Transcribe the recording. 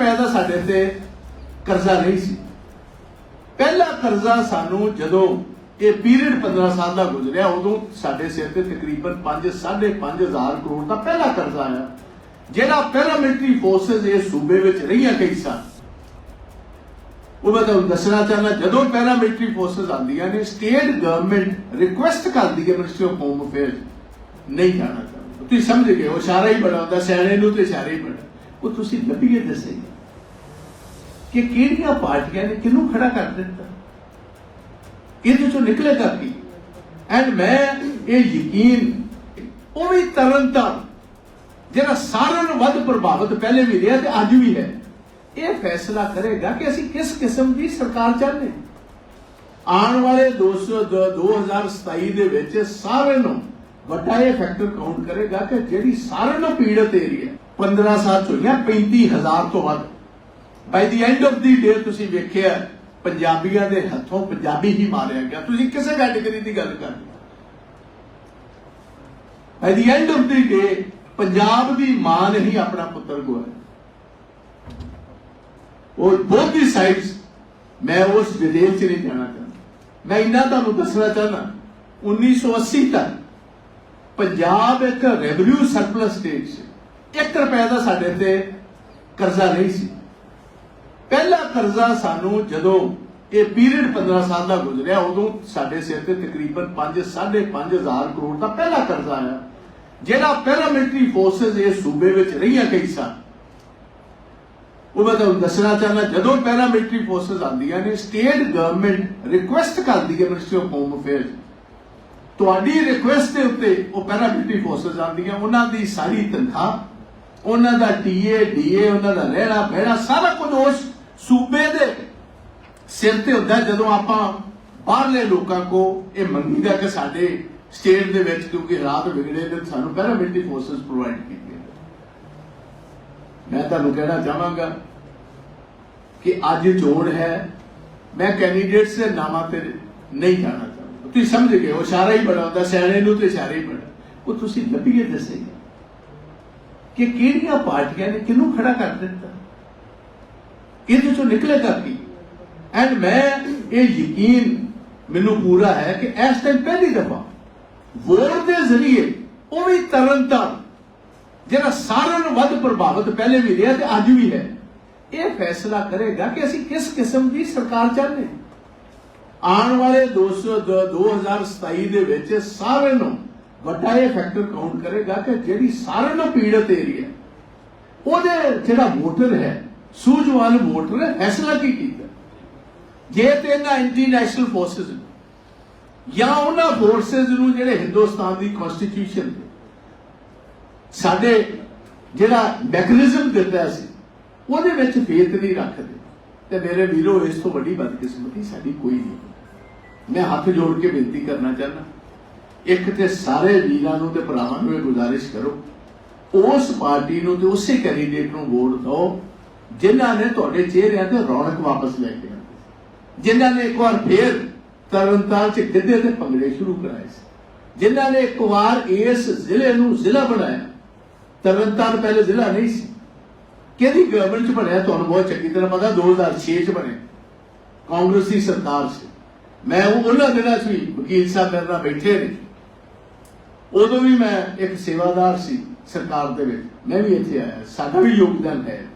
ਰੁਪਏ ਦਾ ਸਾਡੇ ਤੇ ਕਰਜ਼ਾ ਨਹੀਂ ਸੀ। ਪਹਿਲਾ ਕਰਜ਼ਾ ਸਾਨੂੰ ਜਦੋਂ ਇਹ ਪੀਰੀਅਡ 15 ਸਾਲ ਦਾ ਗੁਜ਼ਰਿਆ, ਉਦੋਂ ਸਾਡੇ ਸਿਰ ਤੇ ਤਕਰੀਬਨ 5 5.5 ਹਜ਼ਾਰ ਕਰੋੜ ਦਾ ਪਹਿਲਾ ਕਰਜ਼ਾ ਆਇਆ, ਜਿਹੜਾ ਪੈਰਾਮਿਲਟਰੀ ਫੋਰਸਸ ਇਹ ਸੂਬੇ ਵਿੱਚ ਰਹੀਆਂ ਕਈ ਸਾਲ। ਉਹ ਮੈਂ ਤੁਹਾਨੂੰ ਦੱਸਣਾ ਚਾਹੁੰਦਾ, ਜਦੋਂ ਪੈਰਾਮਿਲਟਰੀ ਫੋਰਸਸ ਆਉਂਦੀਆਂ ਨੇ ਸਟੇਟ ਗਵਰਨਮੈਂਟ ਰਿਕੁਐਸਟ ਕਰਦੀ ਹੈ ਮਿਨਿਸਟਰੀ ਆਫ ਹੋਮ ਅਫੇਅਰਸ ਨਹੀਂ ਜਾਣਾ ਚਾਹੁੰਦਾ। ਤੁਸੀਂ ਸਮਝ ਗਏ, ਉਹ ਇਸ਼ਾਰਾ ਹੀ ਬੜਾ ਹੁੰਦਾ, ਸਿਆਣੇ ਨੂੰ ਤੇ ਇਸ਼ਾਰਾ ਹੀ ਬੜਾ। ਉਹ ਤੁਸੀਂ ਲੱਭੀਏ ਦੱਸੇ ਕਿ ਕਿਹੜੀਆਂ ਪਾਰਟੀਆਂ ਨੇ ਕਿਹਨੂੰ ਖੜਾ ਕਰ ਦਿੱਤਾ? ਇਹਦੇ ਚੋਂ ਨਿਕਲੇਗਾ ਕੀ? ਐਂਡ ਮੈਂ ਇਹ ਯਕੀਨ ਉਹ ਵੀ ਤਰਨਤਾਰਨ ਜਿਹੜਾ ਸਾਰਿਆਂ ਨੂੰ ਵੱਧ ਪ੍ਰਭਾਵਿਤ ਪਹਿਲੇ ਵੀ ਰਿਹਾ ਤੇ ਅੱਜ ਵੀ ਹੈ, ਇਹ ਫੈਸਲਾ ਕਰੇਗਾ ਕਿ ਅਸੀਂ ਕਿਸ ਕਿਸਮ ਦੀ ਸਰਕਾਰ ਚਾਹੁੰਦੇ ਹਾਂ। ਆਉਣ ਵਾਲੇ 200 ਦ- 2027 ਦੇ ਵਿੱਚ ਸਾਰਿਆਂ ਨੂੰ ਵੱਡਾ ਇਹ ਫੈਕਟਰ ਕਾਊਂਟ ਕਰੇਗਾ ਕਿ ਜਿਹੜੀ ਸਾਰਿਆਂ ਨੂੰ ਪੀੜਤ ਏਰੀਆ 15 ਸਾਲ ਚ ਹੋਈਆਂ 35000 ਤੋਂ ਵੱਧ। ਬਾਈ ਦੀ ਐਂਡ ਆਫ ਦੀ ਡੇ ਤੁਸੀਂ ਵੇਖਿਆ, ਪੰਜਾਬੀਆਂ ਦੇ ਹੱਥੋਂ ਪੰਜਾਬੀ ਹੀ ਮਾਰਿਆ ਗਿਆ। ਤੁਸੀਂ ਕਿਸੇ ਕੈਟਾਗਰੀ ਦੀ ਗੱਲ ਕਰ ਰਹੇ ਦੀ end of the day Punjab ਦੀ ਮਾਂ ਨੇ ਹੀ ਆਪਣਾ ਪੁੱਤਰ ਗਵਾਇਆ। ਉਹ ਬੋਥ ਦੀ ਸਾਈਡਸ ਮੈਂ ਉਸ ਵਿਦੇਸ਼ ਚ ਨਹੀਂ ਜਾਣਾ ਚਾਹੁੰਦਾ। ਮੈਂ ਇਹਨਾਂ ਤੁਹਾਨੂੰ ਦੱਸਣਾ ਚਾਹੁੰਦਾ 1980 ਤੱਕ ਪੰਜਾਬ ਇੱਕ ਰੈਵਨਿਊ ਸਰਪਲਸ ਸਟੇਟ ਸੀ। 1 ਰੁਪਏ ਦਾ ਸਾਡੇ ਤੇ ਕਰਜ਼ਾ ਨਹੀਂ ਸੀ। ਪਹਿਲਾ ਕਰਜ਼ਾ ਸਾਨੂੰ ਜਦੋਂ ਇਹ ਪੀਰੀਅਡ 15 ਸਾਲ ਦਾ ਗੁਜ਼ਰਿਆ, ਉਦੋਂ ਸਾਡੇ ਸਿਰ ਤੇ ਤਕਰੀਬਨ 5 5.5 ਹਜ਼ਾਰ ਕਰੋੜ ਦਾ ਪਹਿਲਾ ਕਰਜ਼ਾ ਆਇਆ, ਜਿਹੜਾ ਪੈਰਾਮਿਲਟਰੀ ਫੋਰਸਸ ਇਹ ਸੂਬੇ ਵਿੱਚ ਰਹੀਆਂ ਕਈ ਸਾਲ। ਉਹ ਮੈਂ ਤੁਹਾਨੂੰ ਦੱਸਣਾ ਚਾਹੁੰਦਾ, ਜਦੋਂ ਪੈਰਾਮਿਲਟਰੀ ਫੋਰਸਸ ਆਉਂਦੀਆਂ ਨੇ, ਸਟੇਟ ਗਵਰਨਮੈਂਟ ਰਿਕੁਐਸਟ ਕਰਦੀ ਹੈ ਮਿਨਿਸਟਰੀ ਆਫ ਹੋਮ ਅਫੇਅਰਸ ਤੁਹਾਡੀ ਰਿਕੁਐਸਟ ਦੇ ਉੱਤੇ ਉਹ ਪੈਰਾਮਿਲਟਰੀ ਫੋਰਸਸ ਆਉਂਦੀਆਂ, ਉਹਨਾਂ ਦੀ ਸਾਰੀ ਤਨਖਾਹ, ਉਹਨਾਂ ਦਾ ਟੀਏ ਡੀਏ ਉਹਨਾਂ ਦਾ ਰਹਿਣਾ ਬਹਿਣਾ ਸਾਰਾ ਕੁਝ ਉਸ ਸਿਰ ਤੇ ਹੁੰਦਾ ਜਦੋਂ ਆਪਾਂ ਬਾਹਰਲੇ ਲੋਕਾਂ ਕੋ ਇਹ ਮੰਗੀਦਾ ਕਿ ਸਾਡੇ ਸਟੇਟ ਦੇ ਵਿੱਚ, ਕਿਉਂਕਿ ਹਾਲਾਤ ਵਿਗੜੇ ਨੇ ਸਾਨੂੰ ਪੈਰਾਮਿਲਟਰੀ ਫੋਰਸਸ ਪ੍ਰੋਵਾਈਡ ਕੀਤੀਆਂ ਮੈਂ ਤੁਹਾਨੂੰ ਕਹਿਣਾ ਚਾਹਾਂਗਾ ਕਿ ਅੱਜ ਚੋਣ ਹੈ, ਮੈਂ ਕੈਂਡੀਡੇਟਸ ਦੇ ਨਾਮਾਂ ਤੇ ਨਹੀਂ ਜਾਣਾ ਚਾਹੁੰਦਾ। ਤੁਸੀਂ ਸਮਝ ਗਏ, ਉਹ ਇਸ਼ਾਰਾ ਹੀ ਬੜਾ ਹੁੰਦਾ, ਸਿਆਣੇ ਨੂੰ ਤੇ ਇਸ਼ਾਰਾ ਹੀ ਬਣਾ ਉਹ ਤੁਸੀਂ ਲੱਭੀਏ ਦੱਸੇ ਕਿ ਕਿਹੜੀਆਂ ਪਾਰਟੀਆਂ ਨੇ ਕਿਹਨੂੰ ਖੜਾ ਕਰ ਦਿੱਤਾ? ਇਹਦੇ ਚੋਂ ਨਿਕਲੇਗਾ ਕੀ? ਐਂਡ ਮੈਂ ਇਹ ਯਕੀਨ ਮੈਨੂੰ ਪੂਰਾ ਹੈ ਕਿ ਇਸ ਟਾਈਮ ਪਹਿਲੀ ਦਫਾ ਵੋਟ ਦੇ ਜ਼ਰੀਏ ਉਹ ਵੀ ਤਰਨਤਾਰਨ, ਜਿਹੜਾ ਸਾਰਿਆਂ ਨੂੰ ਵੱਧ ਪ੍ਰਭਾਵਿਤ ਪਹਿਲੇ ਵੀ ਰਿਹਾ ਤੇ ਅੱਜ ਵੀ ਹੈ, ਇਹ ਫੈਸਲਾ ਕਰੇਗਾ ਕਿ ਅਸੀਂ ਕਿਸ ਕਿਸਮ ਦੀ ਸਰਕਾਰ ਚਾਹੁੰਦੇ ਹਾਂ। ਆਉਣ ਵਾਲੇ 200 2027 ਦੇ ਵਿੱਚ ਸਾਰਿਆਂ ਨੂੰ ਵੱਡਾ ਇਹ ਫੈਕਟਰ ਕਾਊਂਟ ਕਰੇਗਾ ਕਿ ਜਿਹੜੀ ਸਾਰਿਆਂ ਨੂੰ ਪੀੜਤ ਏਰੀਆ ਉਹਦੇ ਜਿਹੜਾ ਵੋਟਰ ਹੈ, ਸੂਝਵਾਨ ਵੋਟਰ ਨੇ ਫੈਸਲਾ ਕੀ ਕੀਤਾ ਜੇ ਤੇ ਇਹਨਾਂ ਇੰਟਰਨੈਸ਼ਨਲ ਫੋਰਸਸ ਜਾਂ ਉਹਨਾਂ ਫੋਰਸਸ ਨੂੰ ਜਿਹੜੇ ਹਿੰਦੁਸਤਾਨ ਦੀ ਕਨਸਟੀਟਿਊਸ਼ਨ ਸਾਡੇ ਜਿਹੜਾ ਮੈਕੈਨਿਜ਼ਮ ਦਿੱਤਾ ਸੀ, ਉਹਦੇ ਵਿੱਚ ਫੇਥ ਨਹੀਂ ਰੱਖਦੇ। ਤੇ ਮੇਰੇ ਵੀਰੋ, ਇਸ ਤੋਂ ਵੱਡੀ ਬਦਕਿਸਮਤੀ ਸਾਡੀ ਕੋਈ ਨਹੀਂ। ਮੈਂ ਹੱਥ ਜੋੜ ਕੇ ਬੇਨਤੀ ਕਰਨਾ ਚਾਹੁੰਦਾ, ਇੱਕ ਤੇ ਸਾਰੇ ਵੀਰਾਂ ਨੂੰ ਤੇ ਭਰਾਵਾਂ ਨੂੰ ਇਹ ਗੁਜ਼ਾਰਿਸ਼ ਕਰੋ, ਉਸ ਪਾਰਟੀ ਨੂੰ ਤੇ ਉਸੇ ਕੈਂਡੀਡੇਟ ਨੂੰ ਵੋਟ ਦਿਓ, ਜਿਨ੍ਹਾਂ ਨੇ ਤੁਹਾਡੇ ਚਿਹਰਿਆਂ ਤੇ ਰੌਣਕ ਵਾਪਸ ਲੈ ਕੇ ਆਂਦੀ ਜਿਨ੍ਹਾਂ ਨੇ ਇੱਕ ਵਾਰ ਫੇਰ ਤਰਨਤਾਰਨ ਚ ਗਿੱਧੇ ਤੇ ਭੰਗੜੇ ਸ਼ੁਰੂ ਕਰਾਏ ਸੀ। ਜਿਨ੍ਹਾਂ ਨੇ ਇੱਕ ਵਾਰ ਇਸ ਜ਼ਿਲ੍ਹੇ ਨੂੰ ਜ਼ਿਲ੍ਹਾ ਬਣਾਇਆ। ਤਰਨਤਾਰਨ ਪਹਿਲੇ ਜ਼ਿਲ੍ਹਾ ਨਹੀਂ ਸੀ। ਕਿਹਦੀ ਗਵਰਨਮੈਂਟ ਚ ਬਣਿਆ? ਤੁਹਾਨੂੰ ਬਹੁਤ ਚੰਗੀ ਤਰ੍ਹਾਂ ਪਤਾ 2006 ਚ ਬਣੇ ਕਾਂਗਰਸ ਦੀ ਸਰਕਾਰ ਸੀ। ਮੈਂ ਉਹ ਉਹਨਾਂ ਦਿਨਾਂ 'ਚ ਵੀ ਵਕੀਲ ਸਾਹਿਬ ਮੇਰੇ ਨਾਲ ਬੈਠੇ ਨੇ। ਉਦੋਂ ਵੀ ਮੈਂ ਇੱਕ ਸੇਵਾਦਾਰ ਸੀ ਸਰਕਾਰ ਦੇ ਵਿੱਚ। ਮੈਂ ਵੀ ਇੱਥੇ ਆਇਆ। ਸਾਡਾ ਵੀ ਯੋਗਦਾਨ ਹੈ।